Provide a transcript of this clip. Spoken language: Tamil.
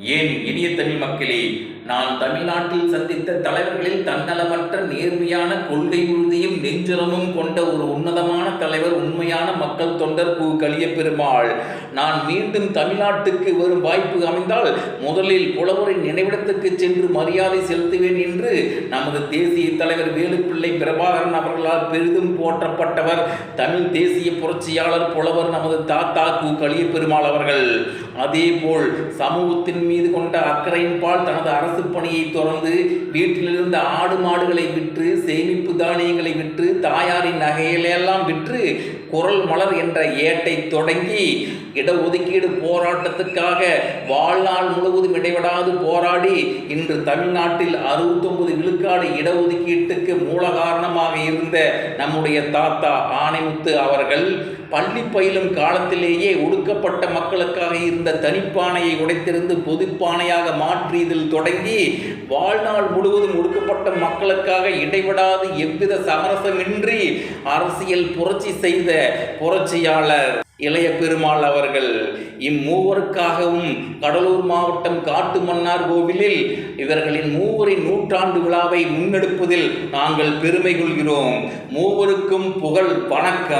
ஏன் இனிய தமிழ் மக்களே நான் தமிழ்நாட்டில் சந்தித்த தலைவர்களில் தன்னலமற்ற நேர்மையான கொள்கை உறுதியும் நெஞ்சுரமும் கொண்ட ஒரு உன்னதமான தலைவர் உண்மையான மக்கள் தொண்டர் கு. கலிய பெருமாள் நான் மீண்டும் தமிழ்நாட்டுக்கு வரும் வாய்ப்பு அமைந்தால் முதலில் புலவரின் நினைவிடத்துக்கு சென்று மரியாதை செலுத்துவேன் என்று நமது தேசிய தலைவர் வேலுப்பிள்ளை பிரபாகரன் அவர்களால் பெரிதும் போற்றப்பட்டவர் தமிழ் தேசிய புரட்சியாளர் புலவர் நமது தாத்தா கு. கலிய பெருமாள் அவர்கள். அதேபோல் சமூகத்தின் மீது கொண்ட அக்கறையின்பால் தனது அரசு அரசு பணியை தொடர்ந்து வீட்டிலிருந்த ஆடு மாடுகளை விற்று சேமிப்பு தானியங்களை விற்று தாயாரின் நகையிலெல்லாம் விற்று குரல் மலர் என்ற ஏட்டை தொடங்கி இடஒதுக்கீடு போராட்டத்துக்காக வாழ்நாள் முழுவதும் இடைவிடாது போராடி இன்று தமிழ்நாட்டில் அறுபத்தொன்பது விழுக்காடு இடஒதுக்கீட்டுக்கு மூல காரணமாக இருந்த நம்முடைய தாத்தா ஆணைமுத்து அவர்கள் பள்ளி பயிலும் காலத்திலேயே ஒடுக்கப்பட்ட மக்களுக்காக இருந்த தனிப்பானையை உடைத்திருந்து பொதுப்பானையாக மாற்றியதில் தொடங்கி வாழ்நாள் முழுவதும் ஒடுக்கப்பட்ட மக்களுக்காக இடைவிடாது எவ்வித சமரசமின்றி அரசியல் புரட்சி செய்த புரட்சியாளர் இளைய பெருமாள் அவர்கள். இம்மூவருக்காகவும் கடலூர் மாவட்டம் காட்டுமன்னார் கோவிலில் இவர்களின் மூவரின் நூற்றாண்டு விழாவை முன்னெடுப்பதில் நாங்கள் பெருமை கொள்கிறோம். மூவருக்கும் புகழ் வணக்கம்.